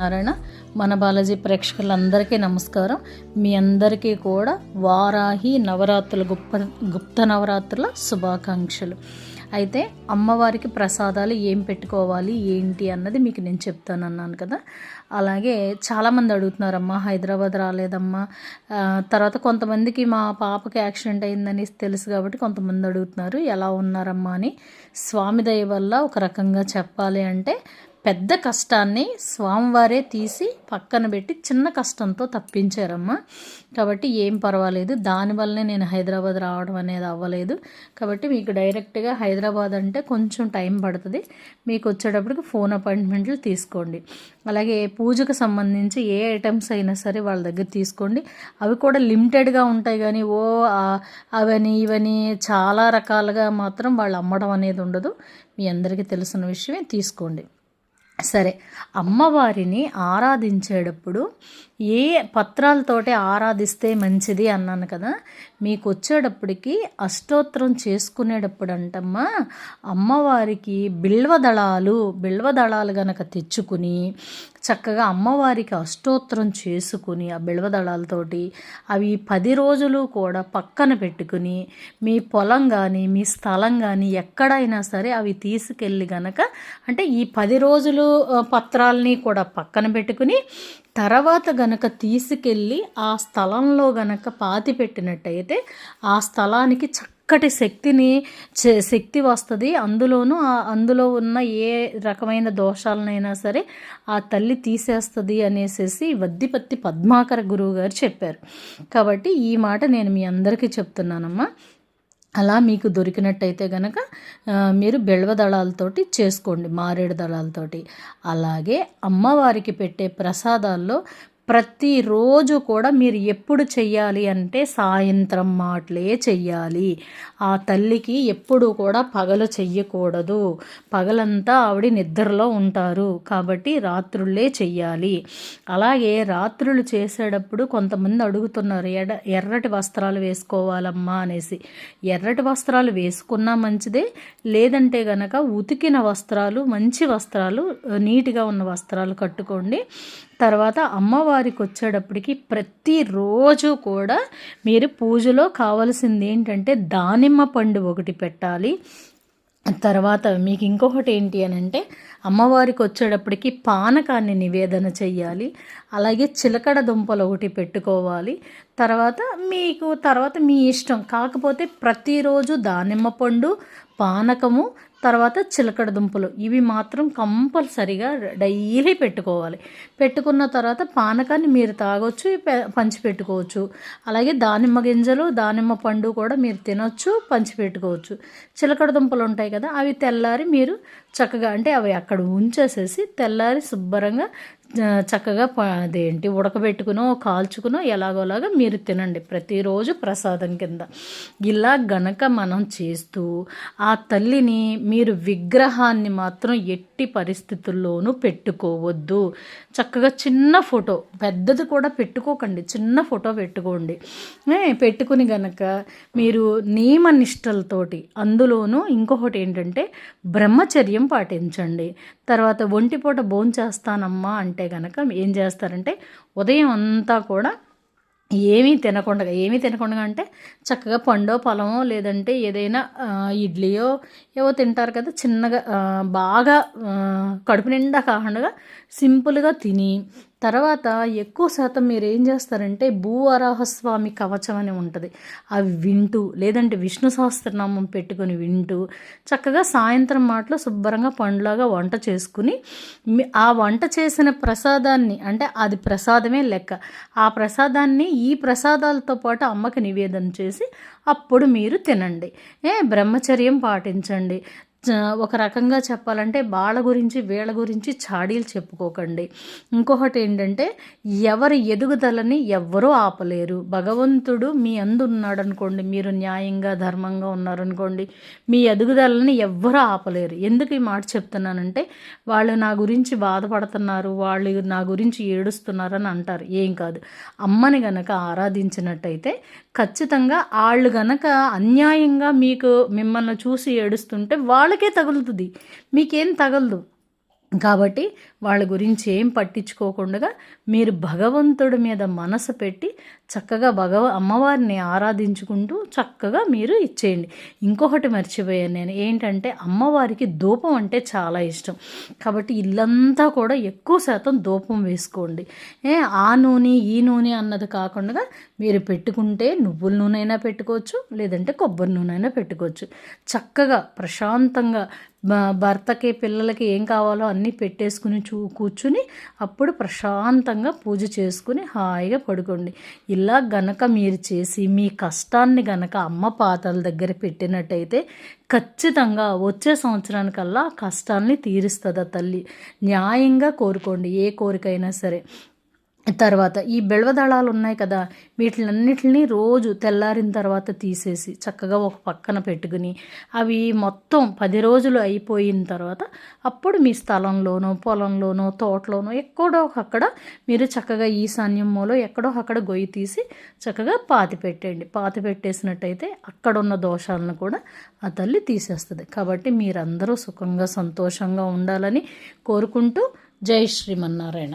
నారాయణ. మన బాలాజీ ప్రేక్షకులందరికీ నమస్కారం. మీ అందరికీ కూడా వారాహి నవరాత్రుల గుప్త గుప్త నవరాత్రుల శుభాకాంక్షలు. అయితే అమ్మవారికి ప్రసాదాలు ఏం పెట్టుకోవాలి ఏంటి అన్నది మీకు నేను చెప్తాను అన్నాను కదా. అలాగే చాలామంది అడుగుతున్నారమ్మా హైదరాబాద్ రాలేదమ్మా. తర్వాత కొంతమందికి మా పాపకి యాక్సిడెంట్ అయిందని తెలుసు కాబట్టి కొంతమంది అడుగుతున్నారు ఎలా ఉన్నారమ్మా అని. స్వామి దయ వల్ల ఒక రకంగా చెప్పాలి అంటే పెద్ద కష్టాన్ని స్వామివారే తీసి పక్కన పెట్టి చిన్న కష్టంతో తప్పించారమ్మా. కాబట్టి ఏం పర్వాలేదు. దానివల్లనే నేను హైదరాబాద్ రావడం అనేది అవ్వలేదు. కాబట్టి మీకు డైరెక్ట్గా హైదరాబాద్ అంటే కొంచెం టైం పడుతుంది. మీకు వచ్చేటప్పటికి ఫోన్ అపాయింట్మెంట్లు తీసుకోండి. అలాగే పూజకు సంబంధించి ఏ ఐటమ్స్ అయినా సరే వాళ్ళ దగ్గర తీసుకోండి. అవి కూడా లిమిటెడ్గా ఉంటాయి కానీ ఓ అవని ఇవని చాలా రకాలుగా మాత్రం వాళ్ళు అమ్మడం అనేది ఉండదు. మీ అందరికీ తెలిసిన విషయమే తీసుకోండి. సరే. అమ్మవారిని ఆరాధించేటప్పుడు ఏ పత్రాలతోటి ఆరాధిస్తే మంచిది అన్నాను కదా. మీకు వచ్చేటప్పటికి అష్టోత్తరం చేసుకునేటప్పుడు అంటమ్మా అమ్మవారికి బిల్వదళాలు బిల్వదళాలు గనక తెచ్చుకుని చక్కగా అమ్మవారికి అష్టోత్తరం చేసుకుని ఆ బిల్వదళాలతోటి అవి పది రోజులు కూడా పక్కన పెట్టుకుని మీ పొలం కానీ మీ స్థలం కానీ ఎక్కడైనా సరే అవి తీసుకెళ్ళి గనక అంటే ఈ పది రోజులు పత్రాలని కూడా పక్కన పెట్టుకుని తర్వాత గనక తీసుకెళ్ళి ఆ స్థలంలో గనక పాతి పెట్టినట్టయితే ఆ స్థలానికి చక్కటి శక్తిని చే- శక్తి వస్తుంది. అందులోనూ అందులో ఉన్న ఏ రకమైన దోషాలనైనా సరే ఆ తల్లి తీసేస్తుంది అనేసి వద్దిపత్తి పద్మాకర గురువు గారు చెప్పారు. కాబట్టి ఈ మాట నేను మీ అందరికీ చెప్తున్నానమ్మా. అలా మీకు దొరికినట్టయితే గనక మీరు బెల్వ దళాలతోటి చేసుకోండి మారేడు దళాలతోటి. అలాగే అమ్మవారికి పెట్టే ప్రసాదాల్లో ప్రతిరోజు కూడా మీరు ఎప్పుడు చెయ్యాలి అంటే సాయంత్రం మాటలే చెయ్యాలి. ఆ తల్లికి ఎప్పుడు కూడా పగలు చెయ్యకూడదు. పగలంతా ఆవిడ నిద్రలో ఉంటారు. కాబట్టి రాత్రులే చెయ్యాలి. అలాగే రాత్రులు చేసేటప్పుడు కొంతమంది అడుగుతున్నారు ఎడ ఎర్రటి వస్త్రాలు వేసుకోవాలమ్మా అనేసి. ఎర్రటి వస్త్రాలు వేసుకున్నా మంచిదే. లేదంటే గనక ఉతికిన వస్త్రాలు మంచి వస్త్రాలు నీట్గా ఉన్న వస్త్రాలు కట్టుకోండి. తర్వాత అమ్మవారికి వచ్చేటప్పటికి ప్రతిరోజు కూడా మీరు పూజలో కావలసింది ఏంటంటే దానిమ్మ పండు ఒకటి పెట్టాలి. తర్వాత మీకు ఇంకొకటి ఏంటి అని అంటే అమ్మవారికి వచ్చేటప్పటికి పానకాన్ని నివేదన చెయ్యాలి. అలాగే చిలకడ దుంపలు ఒకటి పెట్టుకోవాలి. తర్వాత మీకు తర్వాత మీ ఇష్టం. కాకపోతే ప్రతిరోజు దానిమ్మ పండు పానకము తర్వాత చిలకడ దుంపలు. ఇవి మాత్రం కంపల్సరిగా డైలీ పెట్టుకోవాలి. పెట్టుకున్న తర్వాత పానకాన్ని మీరు తాగొచ్చు పె- పంచి పెట్టుకోవచ్చు అలాగే దానిమ్మ గింజలు దానిమ్మ పండు కూడా మీరు తినొచ్చు పంచి పెట్టుకోవచ్చు చిలకడ దుంపలు ఉంటాయి కదా అవి తెల్లారి మీరు చక్కగా అంటే అవి అక్కడ ఉంచేసేసి తెల్లారి శుభ్రంగా చక్కగా ప- అదేంటి ఉడకబెట్టుకునో కాల్చుకునో ఎలాగోలాగా మీరు తినండి ప్రతిరోజు ప్రసాదం కింద. ఇలా గనక మనం చేస్తూ ఆ తల్లిని మీరు విగ్రహాన్ని మాత్రం ఎట్టి పరిస్థితుల్లోనూ పెట్టుకోవద్దు. చక్కగా చిన్న ఫోటో పెద్దది కూడా పెట్టుకోకండి. చిన్న ఫోటో పెట్టుకోండి. పెట్టుకుని గనక మీరు నియమ నిష్టలతోటి అందులోనూ ఇంకొకటి ఏంటంటే బ్రహ్మచర్యం పాటించండి. తర్వాత ఒంటిపూట భోంచేస్తానమ్మా అంటే గనక ఏం చేస్తారంటే ఉదయం అంతా కూడా ఏమీ తినకుండా ఏమీ తినకుండా అంటే చక్కగా పండో పొలమో లేదంటే ఏదైనా ఇడ్లీయో ఏవో తింటారు కదా చిన్నగా బాగా కడుపు నిండా కాకుండా సింపుల్గా తిని తర్వాత ఎక్కువ శాతం మీరు ఏం చేస్తారంటే భూవరాహస్వామి కవచం అని ఉంటుంది. అవి వింటూ లేదంటే విష్ణు సహస్రనామం పెట్టుకొని వింటూ చక్కగా సాయంత్రం మాటలో శుభ్రంగా పండులాగా వంట చేసుకుని ఆ వంట చేసిన ప్రసాదాన్ని అంటే అది ప్రసాదమే లెక్క ఆ ప్రసాదాన్ని ఈ ప్రసాదాలతో పాటు అమ్మకి నివేదన చేసి అప్పుడు మీరు తినండి. ఏ బ్రహ్మచర్యం పాటించండి. ఒక రకంగా చెప్పాలంటే వాళ్ళ గురించి వీళ్ళ గురించి చాడీలు చెప్పుకోకండి. ఇంకొకటి ఏంటంటే ఎవరి ఎదుగుదలని ఎవ్వరూ ఆపలేరు. భగవంతుడు మీ అందు ఉన్నాడు అనుకోండి మీరు న్యాయంగా ధర్మంగా ఉన్నారనుకోండి మీ ఎదుగుదలని ఎవ్వరూ ఆపలేరు. ఎందుకు ఈ మాట చెప్తున్నానంటే వాళ్ళు నా గురించి బాధపడుతున్నారు వాళ్ళు నా గురించి ఏడుస్తున్నారని అంటారు. ఏం కాదు. అమ్మని గనక ఆరాధించినట్టయితే ఖచ్చితంగా వాళ్ళు గనక అన్యాయంగా మీకు మిమ్మల్ని చూసి ఏడుస్తుంటే వాళ్ళకే తగులుతుంది. మీకేం తగలదు. కాబట్టి వాళ్ళ గురించి ఏం పట్టించుకోకుండా మీరు భగవంతుడి మీద మనసు పెట్టి చక్కగా భగవ అమ్మవారిని ఆరాధించుకుంటూ చక్కగా మీరు ఇచ్చేయండి. ఇంకొకటి మర్చిపోయాను నేను. ఏంటంటే అమ్మవారికి ధూపం అంటే చాలా ఇష్టం. కాబట్టి ఇల్లంతా కూడా ఎక్కువ శాతం ధూపం వేసుకోండి. ఏ ఆ నూనె ఈ నూనె అన్నది కాకుండా మీరు పెట్టుకుంటే నువ్వుల నూనె అయినా పెట్టుకోవచ్చు లేదంటే కొబ్బరి నూనె అయినా పెట్టుకోవచ్చు. చక్కగా ప్రశాంతంగా భర్తకి పిల్లలకి ఏం కావాలో అన్నీ పెట్టేసుకుని చూ కూర్చుని అప్పుడు ప్రశాంతంగా పూజ చేసుకుని హాయిగా పడుకోండి. ఇలా గనక మీరు చేసి మీ కష్టాన్ని గనక అమ్మ పాతల దగ్గర పెట్టినట్టయితే ఖచ్చితంగా వచ్చే సంవత్సరానికల్లా కష్టాన్ని తీరుస్తుంది తల్లి? న్యాయంగా కోరుకోండి ఏ కోరికైనా సరే. తర్వాత ఈ దళాలు ఉన్నాయి కదా వీటిలన్నిటిని రోజు తెల్లారిన తర్వాత తీసేసి చక్కగా ఒక పక్కన పెట్టుకుని అవి మొత్తం పది రోజులు అయిపోయిన తర్వాత అప్పుడు మీ స్థలంలోనో పొలంలోనో తోటలోనో ఎక్కడో అక్కడ మీరు చక్కగా ఈశాన్యం మూలో ఎక్కడో అక్కడ గొయ్యి తీసి చక్కగా పాతి పెట్టండి పాతి పెట్టేసినట్టయితే అక్కడ ఉన్న దోషాలను కూడా ఆ తల్లి తీసేస్తుంది. కాబట్టి మీరందరూ సుఖంగా సంతోషంగా ఉండాలని కోరుకుంటూ జై శ్రీమన్నారాయణ.